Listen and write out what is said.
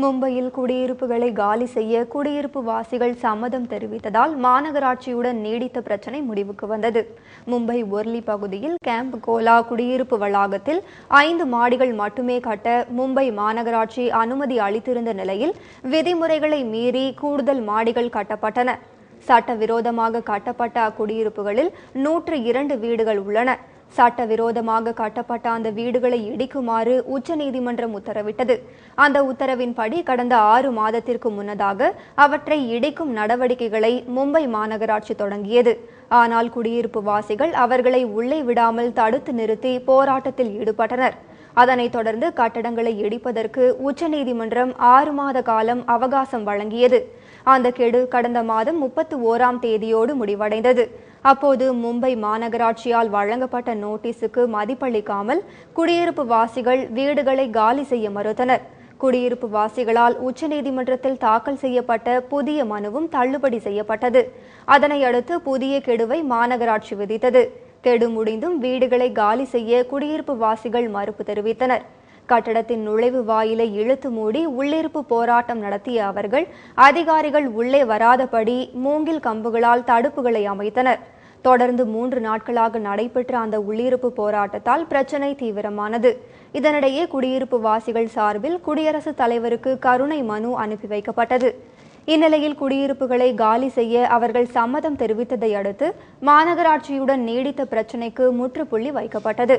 மும்பையில் குடியிருப்புகளை காலி செய்ய குடியிருப்பு வாசிகள் சம்மதம் தெரிவித்ததால் மாநகராட்சியுடன் நீடித்த பிரச்சனை முடிவுக்கு வந்தது. மும்பை ஒர்லி பகுதியில் கேம்ப் கோலா குடியிருப்பு வளாகத்தில் ஐந்து மாடிகள் மட்டுமே கட்ட மும்பை மாநகராட்சி அனுமதி அளித்திருந்த நிலையில் விதிமுறைகளை மீறி கூடுதல் மாடிகள் கட்டப்பட்டன. சட்டவிரோதமாக கட்டப்பட்ட அக்குடியிருப்புகளில் நூற்று இரண்டு வீடுகள் உள்ளன. சட்டவிரோதமாக கட்டப்பட்ட அந்த வீடுகளை இடிக்குமாறு உச்சநீதிமன்றம் உத்தரவிட்டது. அந்த உத்தரவின்படி கடந்த ஆறு மாதத்திற்கு முன்னதாக அவற்றை இடிக்கும் நடவடிக்கைகளை மும்பை மாநகராட்சி தொடங்கியது. ஆனால் குடியிருப்பு வாசிகள் அவர்களை உள்ளே விடாமல் தடுத்து நிறுத்தி போராட்டத்தில் ஈடுபட்டனர். அதனைத் தொடர்ந்து கட்டடங்களை இடிப்பதற்கு உச்சநீதிமன்றம் ஆறு மாத காலம் அவகாசம் வழங்கியது. அந்த கெடு கடந்த மாதம் முப்பத்து ஓராம் தேதியோடு முடிவடைந்தது. அப்போது மும்பை மாநகராட்சியால் வழங்கப்பட்ட நோட்டீஸுக்கு மதிப்பளிக்காமல் குடியிருப்பு வாசிகள் வீடுகளை காலி செய்ய மறுத்தனர். குடியிருப்பு வாசிகளால் உச்சநீதிமன்றத்தில் தாக்கல் செய்யப்பட்ட புதிய மனுவும் தள்ளுபடி செய்யப்பட்டது. அதனை அடுத்து புதிய கெடுவை மாநகராட்சி விதித்தது. கெடு முடிந்தும் வீடுகளை காலி செய்ய குடியிருப்பு வாசிகள் மறுப்பு தெரிவித்தனர். கட்டடத்தின் நுழைவு வாயிலை இழுத்து மூடி உள்ளிருப்பு போராட்டம் நடத்திய அவர்கள் அதிகாரிகள் உள்ளே வராதபடி மூங்கில் கம்புகளால் தடுப்புகளை அமைத்தனர். தொடர்ந்து மூன்று நாட்களாக நடைபெற்ற அந்த உள்ளிருப்பு போராட்டத்தால் பிரச்சினை தீவிரமானது. இதனிடையே குடியிருப்பு வாசிகள் சார்பில் குடியரசுத் தலைவருக்கு கருணை மனு அனுப்பி வைக்கப்பட்டது. இந்நிலையில் குடியிருப்புகளை காலி செய்ய அவர்கள் சம்மதம் தெரிவித்ததை அடுத்து மாநகராட்சியுடன் நீடித்த பிரச்சினைக்கு முற்றுப்புள்ளி வைக்கப்பட்டது.